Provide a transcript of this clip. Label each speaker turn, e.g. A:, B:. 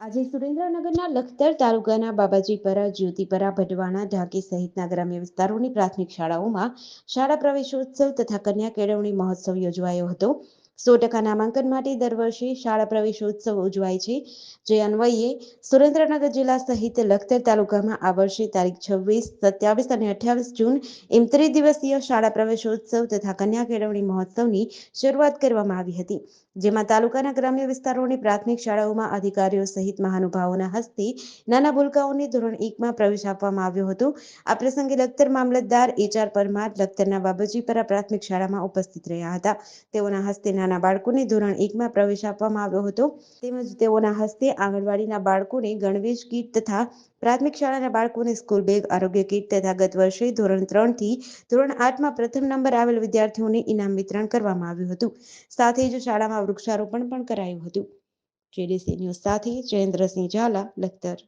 A: આજે સુરેન્દ્રનગરના લખતર તાલુકાના બાબાજીપરા જ્યોતિપરા ભટવાણા, ઢાકી સહિતના ગ્રામ્ય વિસ્તારોની પ્રાથમિક શાળાઓમાં શાળા પ્રવેશોત્સવ તથા કન્યા કેળવણી મહોત્સવ યોજવાયો હતો. સો ટકા નામાંકન માટે દર વર્ષે શાળા પ્રવેશોત્સવ ઉજવાય છે. જે અન્વયે, સુરેન્દ્રનગર જિલ્લા સહિત લખતર તાલુકામાં આ વર્ષે તારીખ છવ્વીસ, સત્યાવીસ અને અઠ્યાવીસ જૂન એમ ત્રિદિવસીય શાળા પ્રવેશોત્સવ તથા કન્યા કેળવણી મહોત્સવની શરૂઆત કરવામાં આવી હતી. જેમાં તાલુકાના ગ્રામ્ય વિસ્તારોની પ્રાથમિક શાળાઓમાં અધિકારીઓ સહિત મહાનુભાવોના હસ્તે નાના ભૂલકાઓને ધોરણ એકમાં પ્રવેશ આપવામાં આવ્યો હતો. આ પ્રસંગે લખતર મામલતદાર એચઆર પરમાર લખતરના બાબાજીપરા પ્રાથમિક શાળામાં ઉપસ્થિત રહ્યા હતા. તેઓના હસ્તે નાના બાળકોને ધોરણ એકમાં પ્રવેશ આપવામાં આવ્યો હતો. તેમજ તેઓના હસ્તે આંગણવાડીના બાળકોને ગણવેશ કીટ તથા પ્રાથમિક શાળાના બાળકોને સ્કૂલ બેગ, આરોગ્ય કીટ તથા ગત વર્ષે ધોરણ ત્રણથી ધોરણ આઠમાં પ્રથમ નંબર આવેલ વિદ્યાર્થીઓને ઇનામ વિતરણ કરવામાં આવ્યું હતું. સાથે જ શાળામાં વૃક્ષારોપણ પણ કરાયું હતું. જેડીસી ન્યૂઝ સાથે જયેન્દ્રસિંહ ઝાલા, લખતર.